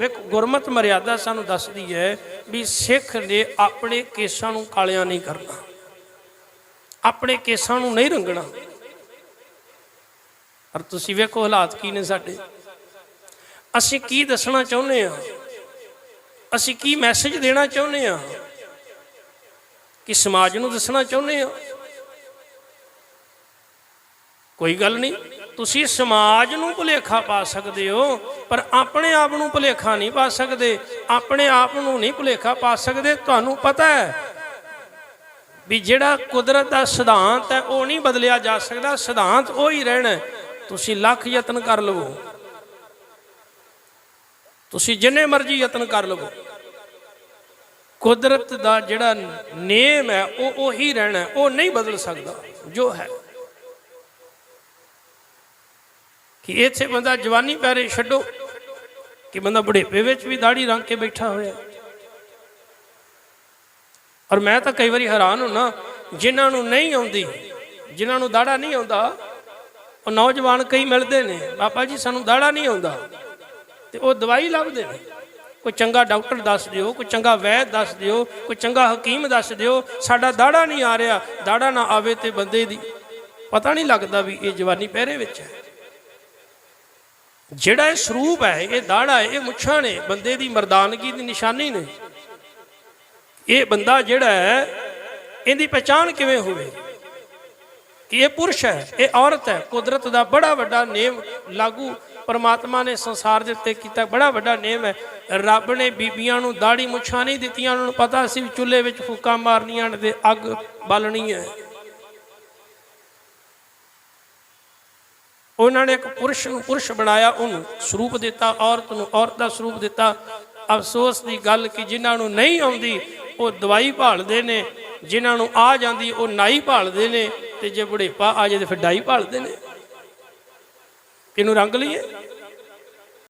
ਵੇਖੋ ਗੁਰਮਤ ਮਰਿਆਦਾ ਸਾਨੂੰ ਦੱਸਦੀ ਹੈ ਵੀ ਸਿੱਖ ਨੇ ਆਪਣੇ ਕੇਸਾਂ ਨੂੰ ਕਾਲਿਆਂ ਨਹੀਂ ਕਰਨਾ। ਆਪਣੇ ਕੇਸਾਂ ਨੂੰ ਨਹੀਂ ਰੰਗਣਾ। ਪਰ ਤੁਸੀਂ ਵੇਖੋ ਹਾਲਾਤ ਕੀ ਨੇ ਸਾਡੇ। ਅਸੀਂ ਕੀ ਦੱਸਣਾ ਚਾਹੁੰਦੇ ਆ ਅਸੀਂ ਕੀ ਮੈਸੇਜ ਦੇਣਾ ਚਾਹੁੰਦੇ ਆ ਕਿ ਸਮਾਜ ਨੂੰ ਦੱਸਣਾ ਚਾਹੁੰਦੇ ਆ ਕੋਈ ਗੱਲ ਨਹੀਂ। ਤੁਸੀਂ ਸਮਾਜ ਨੂੰ ਭੁਲੇਖਾ ਪਾ ਸਕਦੇ ਹੋ, ਪਰ ਆਪਣੇ ਆਪ ਨੂੰ ਭੁਲੇਖਾ ਨਹੀਂ ਪਾ ਸਕਦੇ। ਆਪਣੇ ਆਪ ਨੂੰ ਨਹੀਂ ਭੁਲੇਖਾ ਪਾ ਸਕਦੇ, ਤੁਹਾਨੂੰ ਪਤਾ ਹੈ ਵੀ ਜਿਹੜਾ ਕੁਦਰਤ ਦਾ ਸਿਧਾਂਤ ਹੈ, ਉਹ ਨਹੀਂ ਬਦਲਿਆ ਜਾ ਸਕਦਾ। ਸਿਧਾਂਤ ਉਹ ਹੀ। ਰਹਿਣਾ ਤੁਸੀਂ ਲੱਖ ਯਤਨ ਕਰ ਲਵੋ। ਤੁਸੀਂ ਜਿੰਨੇ ਮਰਜ਼ੀ ਯਤਨ ਕਰ ਲਵੋ। ਕੁਦਰਤ ਦਾ ਜਿਹੜਾ ਨੇਮ ਹੈ, ਉਹ ਉਹੀ ਰਹਿਣਾ ਉਹ ਨਹੀਂ ਬਦਲ ਸਕਦਾ, ਜੋ ਹੈ। ਕਿ ਇੱਥੇ ਬੰਦਾ ਜਵਾਨੀ ਪੈਰੇ ਛੱਡੋ, ਕਿ ਬੰਦਾ ਬੁਢੇਪੇ ਵਿੱਚ ਵੀ ਦਾੜੀ ਰੰਗ ਕੇ ਬੈਠਾ ਹੋਇਆ। ਔਰ ਮੈਂ ਤਾਂ ਕਈ ਵਾਰੀ ਹੈਰਾਨ ਹੁੰਨਾ, ਜਿਨ੍ਹਾਂ ਨੂੰ ਨਹੀਂ ਆਉਂਦੀ, ਜਿਨ੍ਹਾਂ ਨੂੰ ਦਾੜਾ ਨਹੀਂ ਆਉਂਦਾ, ਉਹ ਨੌਜਵਾਨ ਕਈ ਮਿਲਦੇ ਨੇ ਪਾਪਾ ਜੀ, ਸਾਨੂੰ ਦਾੜਾ ਨਹੀਂ ਆਉਂਦਾ। ਤੇ ਉਹ ਦਵਾਈ ਲੱਭਦੇ ਨੇ। ਕੋਈ ਚੰਗਾ ਡਾਕਟਰ ਦੱਸ ਦਿਓ, ਕੋਈ ਚੰਗਾ ਵੈਦ ਦੱਸ ਦਿਓ, ਕੋਈ ਚੰਗਾ ਹਕੀਮ ਦੱਸ ਦਿਓ, ਸਾਡਾ ਦਾੜਾ ਨਹੀਂ ਆ ਰਿਹਾ ਦਾੜਾ ਨਾ ਆਵੇ ਤੇ ਬੰਦੇ ਦੀ। ਪਤਾ ਨਹੀਂ ਲੱਗਦਾ ਵੀ ਇਹ ਜਵਾਨੀ ਪਹਿਰੇ ਵਿੱਚ ਹੈ। ਜਿਹੜਾ ਇਹ ਸਰੂਪ ਹੈ, ਇਹ ਦਾੜਾ ਹੈ, ਇਹ ਮੁੱਛਾਂ ਨੇ, ਬੰਦੇ ਦੀ ਮਰਦਾਨਗੀ ਦੀ ਨਿਸ਼ਾਨੀ ਨੇ। ਇਹ ਬੰਦਾ ਜਿਹੜਾ ਹੈ, ਇਹਦੀ ਪਛਾਣ ਕਿਵੇਂ ਹੋਵੇ? ਕਿ ਇਹ ਪੁਰਸ਼ ਹੈ, ਇਹ ਔਰਤ ਹੈ, ਕੁਦਰਤ ਦਾ ਬੜਾ ਵੱਡਾ ਨੇਮ ਲਾਗੂ ਪਰਮਾਤਮਾ ਨੇ ਸੰਸਾਰ ਦੇ ਉੱਤੇ ਕੀਤਾ, ਬੜਾ ਵੱਡਾ ਨੇਮ ਹੈ। ਰੱਬ ਨੇ ਬੀਬੀਆਂ ਨੂੰ ਦਾੜੀ ਮੁੱਛਾਂ ਨਹੀਂ ਦਿੱਤੀਆਂ, ਉਹਨਾਂ ਨੂੰ ਪਤਾ ਸੀ ਵੀ ਚੁੱਲ੍ਹੇ ਵਿੱਚ ਫੂਕਾਂ ਮਾਰਨੀਆਂ ਨੇ ਤੇ ਅੱਗ ਬਾਲਣੀ ਹੈ। ਉਹਨਾਂ ਨੇ ਇੱਕ ਪੁਰਸ਼ ਨੂੰ ਪੁਰਸ਼ ਬਣਾਇਆ, ਉਹਨੂੰ ਸਰੂਪ ਦਿੱਤਾ, ਔਰਤ ਨੂੰ ਔਰਤ ਦਾ ਸਰੂਪ ਦਿੱਤਾ। ਅਫਸੋਸ ਦੀ ਗੱਲ ਕਿ ਜਿਨ੍ਹਾਂ ਨੂੰ ਨਹੀਂ ਆਉਂਦੀ, ਉਹ ਦਵਾਈ ਭਾਲਦੇ ਨੇ, ਜਿਨ੍ਹਾਂ ਨੂੰ ਆ ਜਾਂਦੀ, ਉਹ ਨਾਈ ਭਾਲਦੇ ਨੇ ਤੇ ਜੇ ਬੁਢੇਪਾ ਆ ਜਾਏ ਤੇ ਫਿਰ ਡਾਈ ਭਾਲਦੇ ਨੇ। ਕਿਹਨੂੰ ਰੰਗ ਲਈਏ?